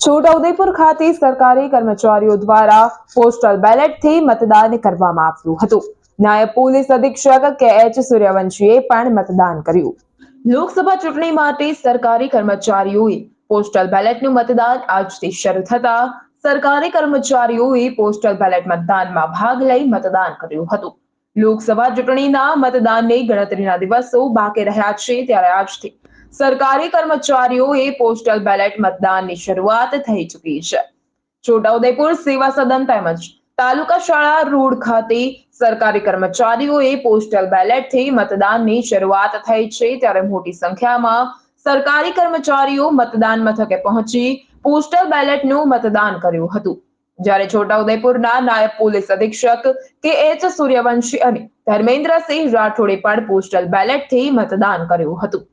છોટાઉદેપુર ખાતે સરકારી કર્મચારીઓ દ્વારા પોસ્ટલ બેલેટથી મતદાન કરવામાં આવ્યું હતું. નાયબ પોલીસ અધિક્ષક કે એચ સૂર્યવંશીએ પણ મતદાન કર્યું. લોકસભા ચૂંટણી માટે સરકારી કર્મચારીઓએ પોસ્ટલ બેલેટનું મતદાન આજથી શરૂ થતા સરકારી કર્મચારીઓએ પોસ્ટલ બેલેટ મતદાનમાં ભાગ લઈ મતદાન કર્યું હતું. લોકસભા ચૂંટણીના મતદાનની ગણતરીના દિવસો બાકી રહ્યા છે ત્યારે આજથી સરકારી કર્મચારીઓએ પોસ્ટલ બેલેટ મતદાનની શરૂઆત થઈ ચૂકી છે. છોટાઉદેપુર સેવા સદન તેમજ તાલુકા શાળા રોડ ખાતે સરકારી કર્મચારીઓએ પોસ્ટલ બેલેટથી મતદાનની શરૂઆત થઈ છે. ત્યારે મોટી સંખ્યામાં સરકારી કર્મચારીઓ મતદાન મથકે પહોંચી પોસ્ટલ બેલેટનું મતદાન કર્યું હતું. જ્યારે છોટાઉદેપુરના નાયબ પોલીસ અધિક્ષક કે એચ સૂર્યવંશી અને ધર્મેન્દ્રસિંહ રાઠોડે પણ પોસ્ટલ બેલેટથી મતદાન કર્યું હતું.